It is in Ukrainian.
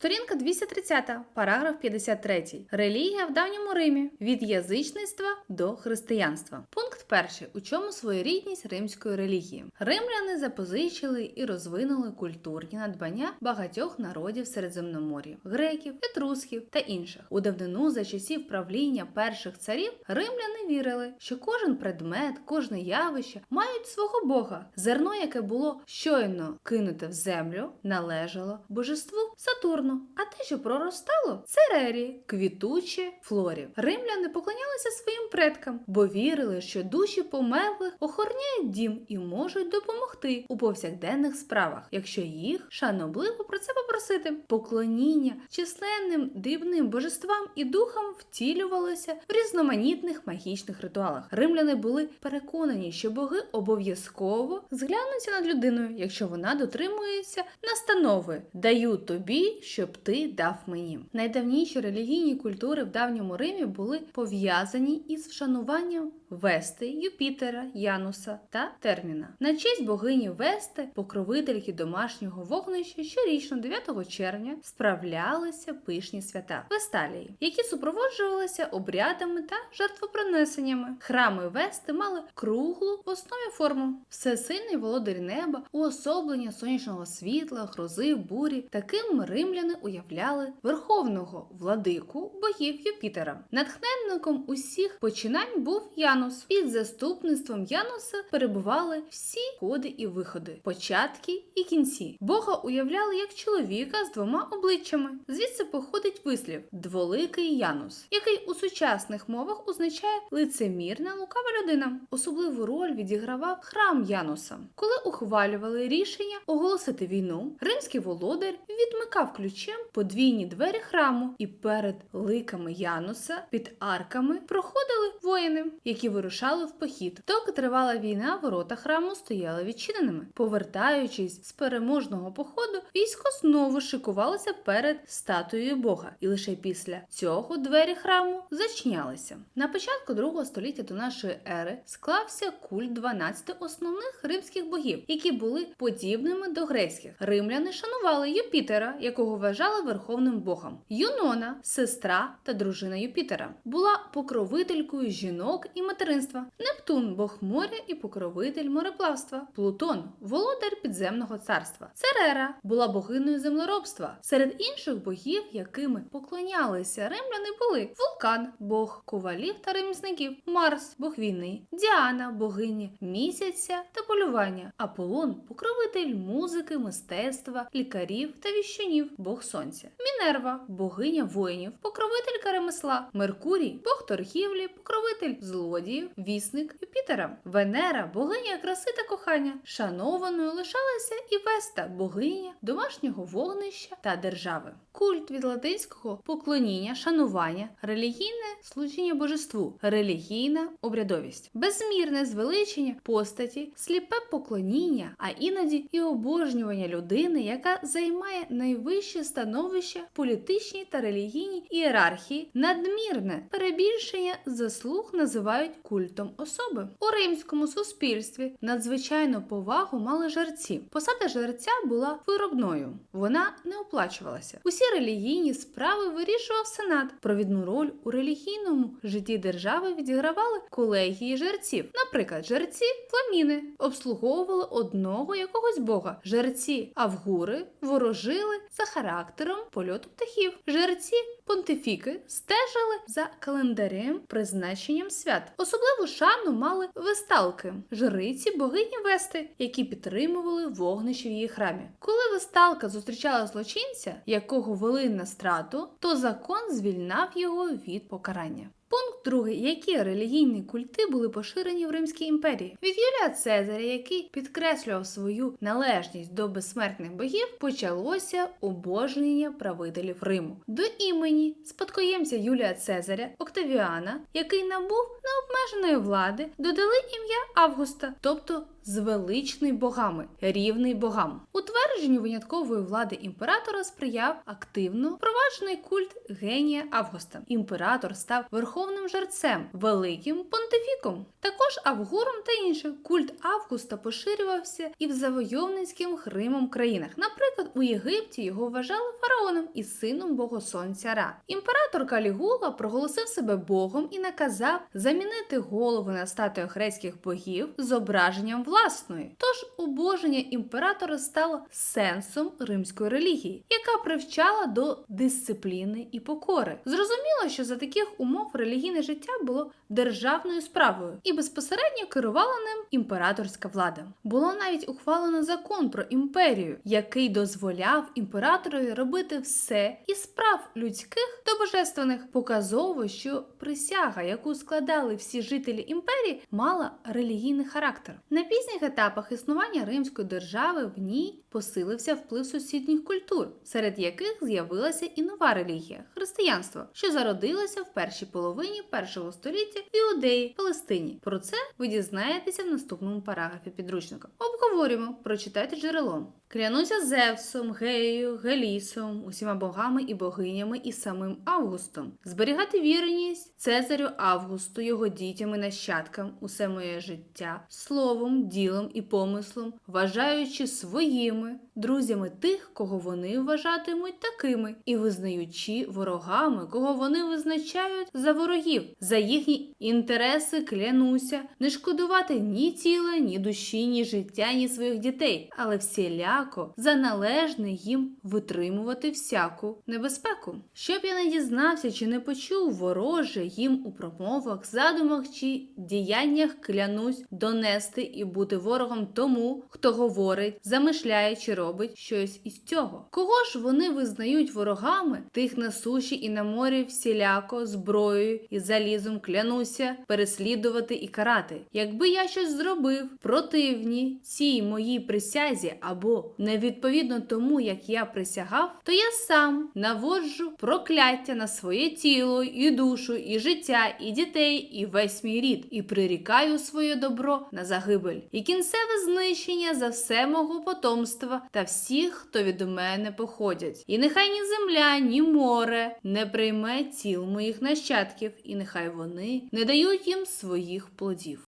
Сторінка 230, параграф 53. Релігія в давньому Римі від язичництва до християнства. Пункт перший. У чому своєрідність римської релігії? Римляни запозичили і розвинули культурні надбання багатьох народів Середземномор'я, греків, етрусків та інших. У давнину за часів правління перших царів римляни вірили, що кожен предмет, кожне явище мають свого Бога. Зерно, яке було щойно кинуте в землю, належало божеству Сатурну, а те, що проростало, Церері, квітучі флорів. Римляни поклонялися своїм предкам, бо вірили, що душі померлих охороняють дім і можуть допомогти у повсякденних справах, якщо їх шанобливо про це попросити. Поклоніння численним дрібним божествам і духам втілювалося в різноманітних магічних ритуалах. Римляни були переконані, що боги обов'язково зглянуться над людиною, якщо вона дотримується настанови Даю тобі, щоб ти дав мені. Найдавніші релігійні культури в давньому Римі були пов'язані із вшануванням Вести, Юпітера, Януса та Терміна. На честь богині Вести, покровительки домашнього вогнища, щорічно 9 червня справлялися пишні свята Весталії, які супроводжувалися обрядами та жертвопринесеннями. Храми Вести мали круглу в основі форму. Всесильний володар неба, уособлення сонячного світла, грози, бурі. Таким римляни уявляли верховного владику богів Юпітера. Натхненником усіх починань був Янус. Під заступництвом Януса перебували всі ходи і виходи, початки і кінці. Бога уявляли як чоловіка з двома обличчями. Звідси походить вислів дволикий Янус, який у сучасних мовах означає лицемірна лукава людина. Особливу роль відігравав храм Януса. Коли ухвалювали рішення оголосити війну, римський володар відмикав ключем подвійні двері храму, і перед ликами Януса під арками проходили воїни, які вирушали в похід. Доки тривала війна, ворота храму стояли відчиненими. Повертаючись з переможного походу, військо знову шикувалося перед статуєю Бога, і лише після цього двері храму зачинялися. На початку другого століття до нашої ери склався культ 12 основних римських богів, які були подібними до грецьких. Римляни шанували Юпітера, якого вважали верховним богом. Юнона, сестра та дружина Юпітера, була покровителькою жінок і материнства. Нептун бог моря і покровитель мореплавства. Плутон володар підземного царства. Церера була богиною землеробства. Серед інших богів, якими поклонялися римляни, були Вулкан, бог ковалів та ремісників, Марс, бог війни, Діана, богиня місяця та полювання, Аполлон, покровитель музики, мистецтва, лікарів та віщунів, бог сонця, Мінерва, богиня воїнів, покровителька ремесла, Меркурій, бог торгівлі, покровитель злодіїв, вісник Юпітера, Венера, богиня краси та кохання. Шанованою лишалася і Веста, богиня домашнього вогнища та держави. Культ від латинського поклоніння, шанування, релігійне служіння божеству, релігійна обрядовість, безмірне звеличення постаті, сліпе поклоніння, а іноді і обожнювання людини, яка займає найвище становище в політичній та релігійній ієрархії, надмірне перебільшення заслуг називають культом особи. У римському суспільстві надзвичайну повагу мали жерці. Посада жерця була виробною, вона не оплачувалася. Усі релігійні справи вирішував сенат. Провідну роль у релігійному житті держави відігравали колегії жерців. Наприклад, жерці фламіни обслуговували одного якогось бога. Жерці авгури ворожили за характером польоту птахів. Жерці понтифіки стежили за календарем призначенням свят. Особливу шану мали весталки, жриці богині Вести, які підтримували вогнище в її храмі. Коли весталка зустрічала злочинця, якого вели на страту, то закон звільнав його від покарання. Пункт другий. Які релігійні культи були поширені в Римській імперії? Від Юлія Цезаря, який підкреслював свою належність до безсмертних богів, почалося обожнення правителів Риму. До імені спадкоємця Юлія Цезаря Октавіана, який набув необмеженої влади, додали ім'я Августа, тобто звеличний богами, рівний богам. Утвердженню виняткової влади імператора сприяв активно впроваджений культ генія Августа. Імператор став верховним жерцем, великим понтифіком. Також Авгуром та інших культ Августа поширювався і в завойовницьким Хримом країнах. Наприклад, у Єгипті його вважали фараоном і сином богосонця Ра. Імператор Калігула проголосив себе богом і наказав замінити голови на статуях грецьких богів зображенням власної. Тож убоження імператора стало сенсом римської релігії, яка привчала до дисципліни і покори. Зрозуміло, що за таких умов релігійне життя було державною справою і безпосередньо керувала ним імператорська влада. Було навіть ухвалено закон про імперію, який дозволяв імператорові робити все із справ людських до божественних, показово, що присяга, яку складали всі жителі імперії, мала релігійний характер. На пізніх етапах існування римської держави в ній посилився вплив сусідніх культур, серед яких з'явилася і нова релігія християнство, що зародилося в першій половині першого століття в Іудеї, Палестині. Про це ви дізнаєтеся в наступному параграфі підручника. Обговорюємо, прочитайте джерело. Клянуся Зевсом, Геєю, Гелісом, усіма богами і богинями і самим Августом, зберігати вірність Цезарю Августу, його дітям і нащадкам, усе моє життя, словом, ділом і помислом, вважаючи своїми друзями тих, кого вони вважатимуть такими, і визнаючи ворогами, кого вони визначають за ворогів, за їхні інтереси клянуся, не шкодувати ні тіла, ні душі, ні життя, ні своїх дітей, але всіляко за належне їм витримувати всяку небезпеку. Щоб я не дізнався чи не почув вороже їм у промовах, задумах чи діяннях клянусь донести і бути ворогом тому, хто говорить, замишляє чи робить щось із цього. Кого ж вони визнають ворогами, тих на суші і на морі всіляко зброєю і залізом клянуся переслідувати і карати. Якби я щось зробив противні цій моїй присязі або невідповідно тому, як я присягав, то я сам наводжу прокляття на своє тіло і душу, і життя, і дітей, і весь мій рід, і прирікаю своє добро на загибель, і кінцеве знищення за все мого потомства та всіх, хто від мене походять. І нехай ні земля, ні море не прийме тіл моїх нащадків, і нехай вони не дають їм своїх плодів.